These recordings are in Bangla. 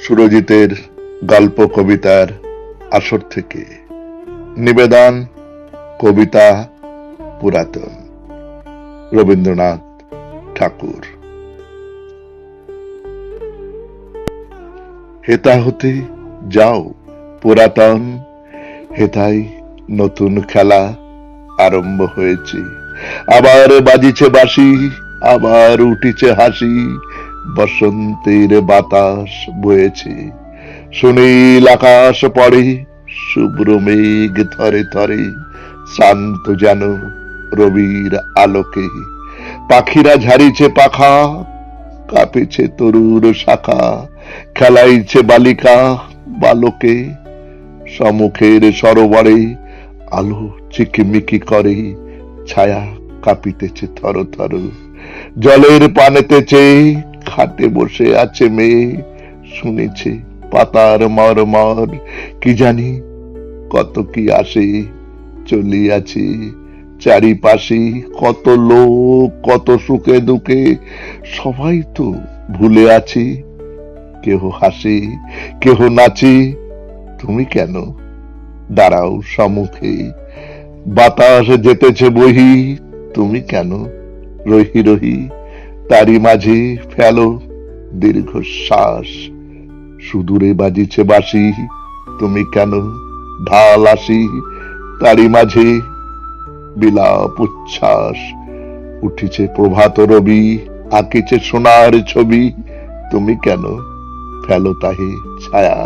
সুরজিতের গল্প কবিতার আসর থেকে। নিবেদন, কবিতা পুরাতন। রবীন্দ্রনাথ ঠাকুর। হেতা হতে যাও পুরাতন, হেতাই নতুন খেলা আরম্ভ হয়েছে। আবার বাজিছে বাসি আবার উঠিছে হাসি বসন্তের বাতাস বয়েছে। সুনীল আকাশ পড়ে, শুভ্র মেঘ থরে থরে শান্ত যেন রবির আলোকে। পাখিরা ঝাড়িছে পাখা, কাঁপেছে তরুর শাখা, খেলাইছে বালিকা বালকে। সমুখের সরোবরে আলো চিকিমিকি করে, ছায়া কাঁপিতেছে থর থর জলের পানেতেছে খাটে বসে আছে মেয়ে। শুনেছে পাতার মর মর, কি জানি কত কি আসে চলিয়াছে চারিপাশে কত লোক, কত সুখে দুঃখে, সবাই তো ভুলে আছে। কেহ হাসে, কেহ নাচে। তুমি কেন? দাঁড়াও সম্মুখে। বাতাস যেতেছে বহি, তুমি কেন? রহি রহি তারি মাঝে ফেলো দীর্ঘশ্বাস। সুদূরে বাজিছে বাসি তুমি কেন ঢাল আসি? তারি মাঝে বিলাপ উচ্ছ্বাস, উঠিছে প্রভাত রবি, আঁকিছে সোনার ছবি, তুমি কেন ফেলো তাহে ছায়া?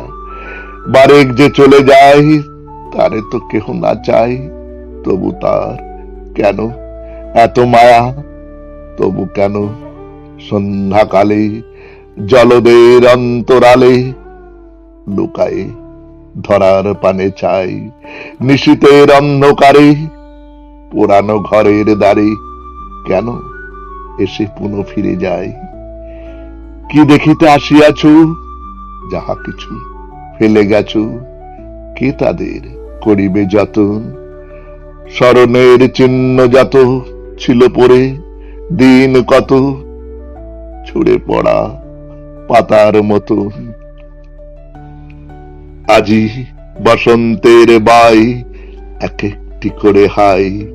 বারেক যে চলে যায়, তারে তো কেহ না চাই তবু তার কেন? এত মায়া, তবু কেন সন্ধ্যাকালে, জলদের অন্তরালে লুকায়ে ধরার পানে চাই নিশীতের অন্ধকারে, পুরানো ঘরের দ্বারে। কেন এসে পুনঃ ফিরে যায় কি দেখিতে আসিয়াছ? যাহা কিছু ফেলে গেছ, কে তাদের করিবে যতন? স্মরণের চিহ্ন যত ছিল পরে, দিন কত ছুড়ে পড়া পাতার মতো আজি বসন্তের বাই এক একটি করে হাই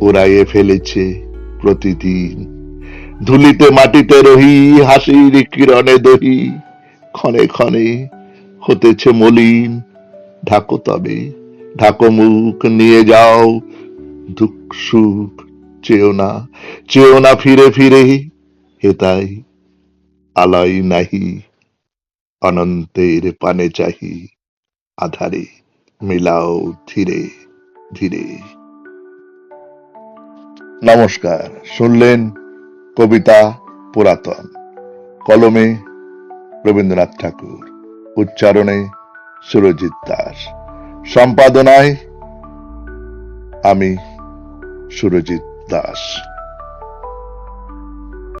উড়াইয়ে ফেলেছে প্রতিদিন। ধুলিতে মাটিতে রহি, হাসির কিরণে দহি, ক্ষণে ক্ষণে হতেছে মলিন। ঢাকো তবে, ঢাকো মুখ, নিয়ে যাও দুঃখ সুখ, চেও না চেও না ফিরে ফিরে। হেতাই আলাই নাহি, অনন্তের পানে চাহি আধারে মিলাও ধীরে ধীরে। নমস্কার, শুনলেন কবিতা পুরাতন, কলমে রবীন্দ্রনাথ ঠাকুর, উচ্চারণে সুরজিৎ দাস, সম্পাদনায় আমি সুরজিৎ দাস।